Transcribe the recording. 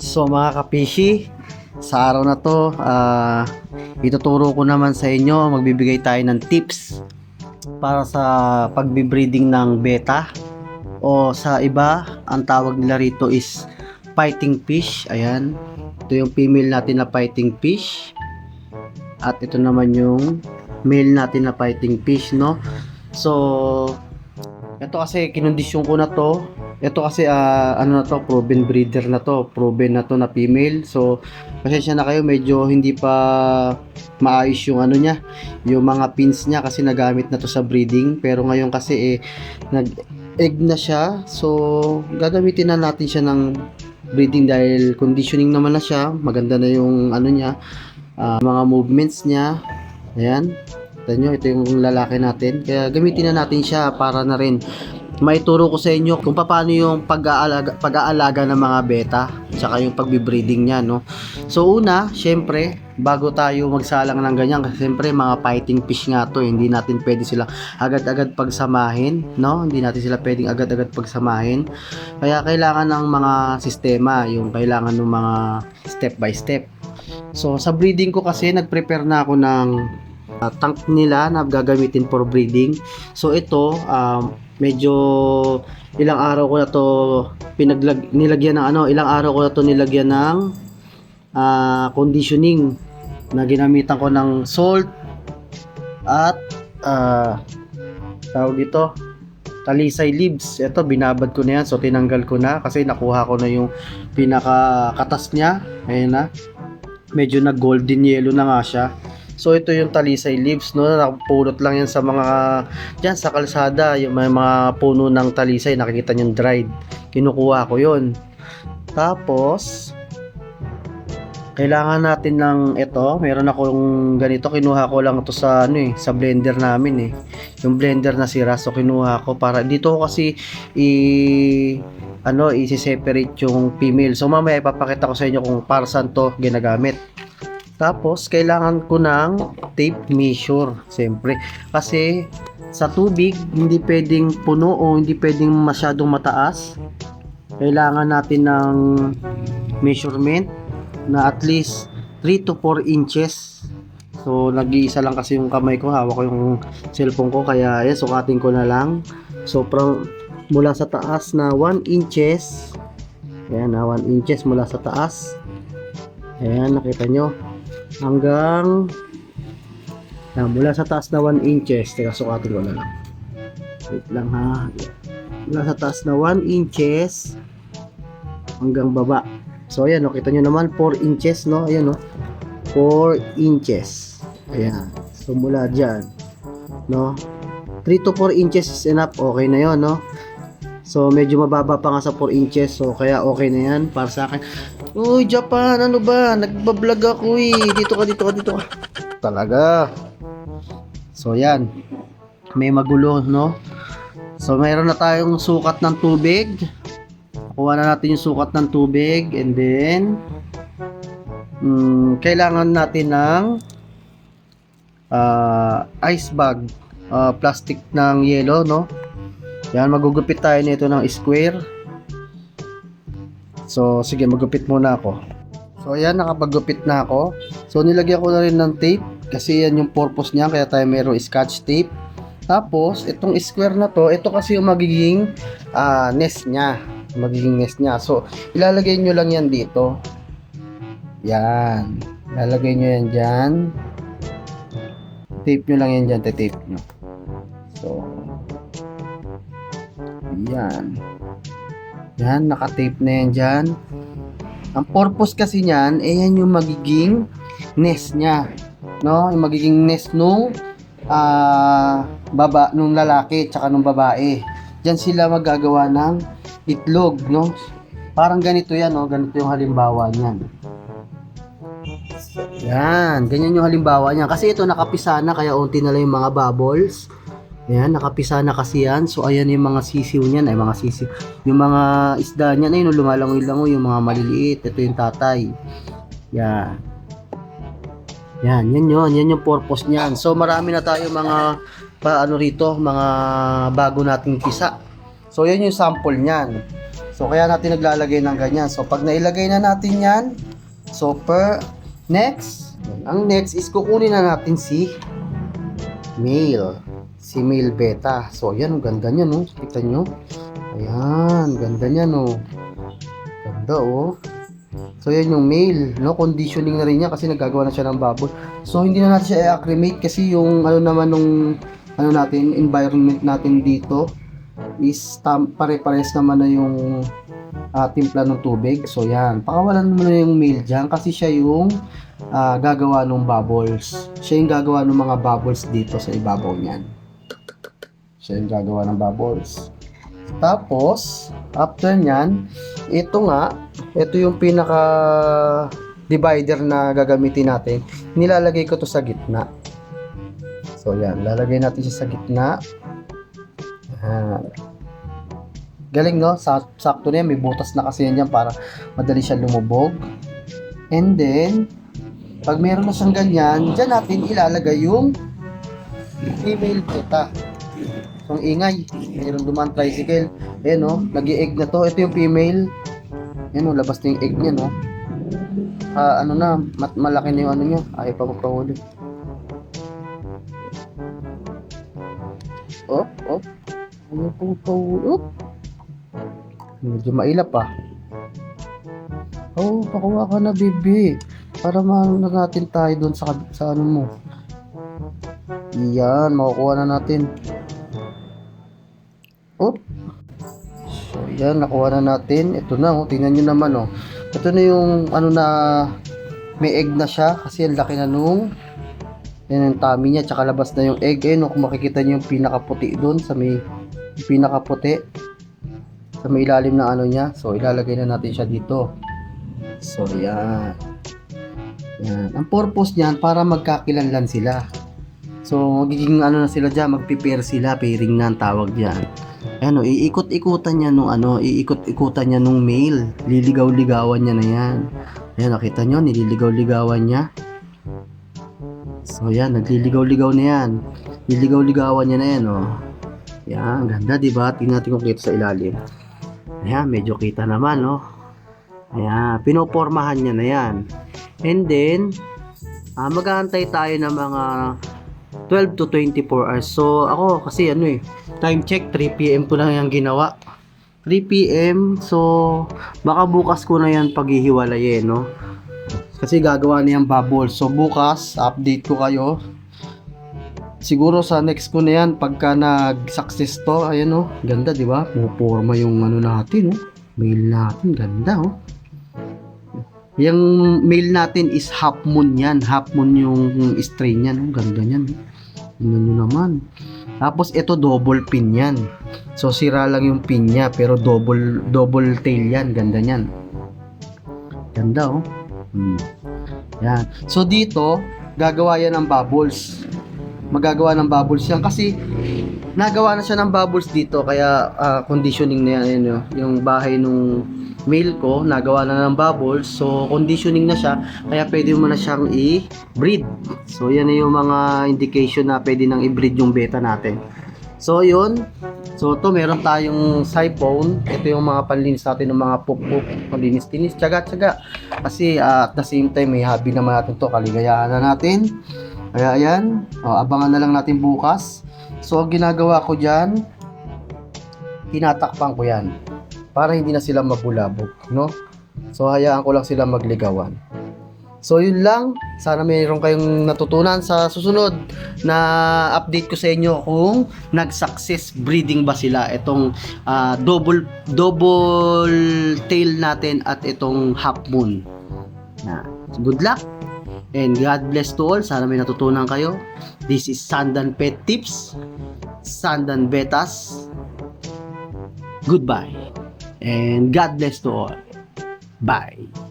So mga kapishi, sa araw na to, ah, ituturo ko naman sa inyo, magbibigay tayo ng tips para sa pagbibreeding ng beta o sa iba, ang tawag nila rito is fighting fish. Ayan, ito yung female natin na fighting fish at ito naman yung male natin na fighting fish, no? So, ito kasi kinondisyon ko na to ito kasi ah, ano na to, proven breeder na to, proven na to na female. So, pasensya na kayo, medyo hindi pa maayos yung ano niya, yung mga pins niya kasi nagamit na to sa breeding. Pero ngayon kasi eh, nag-egg na siya. So, gagamitin na natin siya ng breeding dahil conditioning naman na siya. Maganda na yung ano niya, ah, mga movements niya. Ayan. Ito nyo, ito yung lalaki natin. Kaya gamitin na natin siya para na rin maituro ko sa inyo kung paano yung pag-aalaga, pag-aalaga ng mga beta tsaka yung pagbe-breeding niya no. So una, syempre, bago tayo magsalang ng ganyan kasi syempre mga fighting fish nga to, eh. hindi natin pwede sila agad-agad pagsamahin, no? Hindi natin sila pwedeng agad-agad pagsamahin. Kaya kailangan ng mga sistema, yung kailangan ng mga step by step. So sa breeding ko kasi nag-prepare na ako ng uh, tank nila na gagamitin for breeding. So ito, um, medyo ilang araw ko na to pinaglag nilagyan ng ano, ilang araw ko na to nilagyan ng ah, conditioning na ginamitan ko ng salt at ah, tawag dito talisay leaves. Ito binabad ko na yan so tinanggal ko na kasi nakuha ko na yung pinaka katas niya. Ayun na. Medyo nag golden yellow na nga siya. So ito yung talisay leaves no, nakapulot lang yan sa mga diyan sa kalsada, yung may mga puno ng talisay, nakikita niyo dried. Kinukuha ko 'yon. Tapos kailangan natin ng ito, meron akong ganito, kinuha ko lang to sa ano eh, sa blender namin eh. Yung blender na sira, so kinuha ko para dito ko kasi i ano, i-separate yung female. So mamaya ipapakita ko sa inyo kung para saan to ginagamit. Tapos, kailangan ko ng tape measure, siyempre. Kasi, sa tubig, hindi pwedeng puno o hindi pwedeng masyadong mataas. Kailangan natin ng measurement na at least 3 to 4 inches. So, nag-iisa lang kasi yung kamay ko, hawak ko yung cellphone ko, kaya yan, sukatin ko na lang. So, from, mula sa taas na 1 inches, ayan na, 1 inches mula sa taas. Ayan, nakita nyo hanggang na mula sa taas na 1 inches. Teka sukatin ko na lang. Wait lang ha? Mula sa taas na 1 inches hanggang baba. So ayan no, kita nyo naman 4 inches no? Ayan no? 4 inches. Ayan. So mula dyan no? 3 to 4 inches is enough. Okay na yon no? So medyo mababa pa nga sa 4 inches. So kaya okay na yan para sa akin. Uy, Japan, ano ba? Nagbablog ako eh. Dito ka, dito ka, dito ka. Talaga. So yan. May magulo, no? So mayroon na tayong sukat ng tubig. Kuha na natin yung sukat ng tubig and then mm, kailangan natin ng ah, ice bag. ah, plastic ng yellow, no? Yan, magugupit tayo nito ng square. So, sige, magupit muna ako. So, ayan, nakapagupit na ako. So, nilagyan ko na rin ng tape kasi yan yung purpose niya, kaya tayo mayroong scotch tape. Tapos, itong square na to, ito kasi yung magiging ah, nest niya. Magiging nest niya. So, ilalagay nyo lang yan dito. Yan. Ilalagay nyo yan dyan. Tape nyo lang yan dyan, tape nyo. So, yan. Yan, naka-tape na yan dyan. Ang purpose kasi niyan, eh yan yung magiging nest niya. No? Yung magiging nest nung ah baba, nung lalaki tsaka nung babae. Diyan sila magagawa ng itlog, no? Parang ganito yan, no? Ganito yung halimbawa niyan. Yan, ganyan yung halimbawa niya. Kasi ito nakapisa na, kaya unti na lang yung mga bubbles. Ayan, nakapisa na kasi yan. So, ayan yung mga sisiw niyan. Ay, mga sisiw. Yung mga isda niyan, ayun, lumalangoy-langoy. Yung mga maliliit. Ito yung tatay. Yan. Yan, yan yun. Yan yung purpose niyan. So, marami na tayo mga, pa, ano rito, mga bago nating pisa. So, yan yung sample niyan. So, kaya natin naglalagay ng ganyan. So, pag nailagay na natin yan, so, per, next, ang next is kukunin na natin si male. Si male beta. So, ayan, ang ganda niya, no? Kita nyo? Ayan, ganda niya, no? Ganda, oh. So, yan yung male, no? Conditioning na rin niya kasi nagagawa na siya ng bubble. So, hindi na natin siya i-acclimate kasi yung, ano naman, nung, ano natin, environment natin dito is tam, pare-pares naman na yung ah, timpla ng tubig. So, yan. Pakawalan mo na yung male dyan kasi siya yung ah, gagawa ng bubbles. Siya yung gagawa ng mga bubbles dito sa ibabaw niyan. Siya yung gagawa ng bubbles. Tapos, after nyan, ito nga, ito yung pinaka divider na gagamitin natin. Nilalagay ko to sa gitna. So, yan. Lalagay natin siya sa gitna. Yan. Galing, no? Sa sakto na yan. May butas na kasi yan dyan para madali siya lumubog. And then, pag meron na siyang ganyan, dyan natin ilalagay yung female beta. Ang ingay. Meron duman tricycle. Ayan, no? Nag-egg na to. Ito yung female. Ayan, no? Labas na yung egg niya, no? Ah, ano na, mat malaki na yung ano niya. Ayaw pa magpahuli. Oh, oh. Ayaw pa magpahuli. Oh. Medyo mailap ah. Oh, pakuha ka na, baby. Para maano na natin tayo doon sa, sa ano mo. Iyan, makukuha na natin. Yan, nakuha na natin. Ito na, oh. Tingnan nyo naman, oh. Ito na yung, ano na, may egg na siya. Kasi ang laki na nung, yan ang tummy niya. Tsaka labas na yung egg. Eh, no, kung makikita nyo yung pinakaputi doon sa may, yung pinakaputi sa may ilalim ng ano niya. So, ilalagay na natin siya dito. So, yan. Yan. Ang purpose niyan, para magkakilanlan sila. So, magiging ano na sila dyan, magpipair sila, pairing na ang tawag dyan. Ayan o, iikot-ikutan niya nung ano, iikot-ikutan niya nung male. Liligaw-ligawan niya na yan. Ayan, nakita nyo, nililigaw-ligawan niya. So, yan, nagliligaw-ligaw na yan. Liligaw-ligawan niya na yan, oh. Yan, ganda, di ba? Tingnan natin kung kita sa ilalim. Ayan, medyo kita naman, no? Ayan, pinopormahan niya na yan. And then, ah, mag-aantay tayo ng mga 12 to 24 hours. So, ako kasi ano eh, time check, 3 p.m. ko lang yung ginawa. 3 p.m. So, baka bukas ko na yan paghihiwalayin, no? Kasi gagawa na yung bubble. So, bukas, update ko kayo. Siguro sa next ko na yan, pagka nag-success to, ayan oh, ganda, di ba? Puporma yung ano natin, oh. Mail natin, ganda, oh. Yung mail natin is half moon yan. Half moon yung strain yan. Oh. Ganda. Oh. Tingnan nyo naman. Tapos ito double pin yan. So sira lang yung pin niya pero double double tail yan. Ganda niyan. Ganda oh. Hmm. Yan. So dito gagawa yan ng bubbles. Magagawa ng bubbles yan kasi nagawa na siya ng bubbles dito kaya ah, conditioning na yan, yun, yung bahay nung male ko nagawa na ng bubbles. So conditioning na siya kaya pwede mo na siyang i-breed. So yan na yung mga indication na pwede nang i-breed yung beta natin. So yun. So to meron tayong siphon. Ito yung mga panlinis natin ng mga pupuk panlinis-tinis tsaga-tsaga kasi ah, at the same time may hobby naman natin to. Kaligayahan na natin. Kaya ayan. Oh, abangan na lang natin bukas so ang ginagawa ko dyan tinatakpan ko yan para hindi na sila mabulabog, no? So hayaan ko lang sila magligawan. So yun lang, sana mayroon kayong natutunan sa susunod na update ko sa inyo kung nag-success breeding ba sila itong ah, double double tail natin at itong half moon. Na, good luck and God bless to all. Sana may natutunan kayo. This is Sandan Pet Tips. Sandan Betas. Goodbye. And God bless to all. Bye.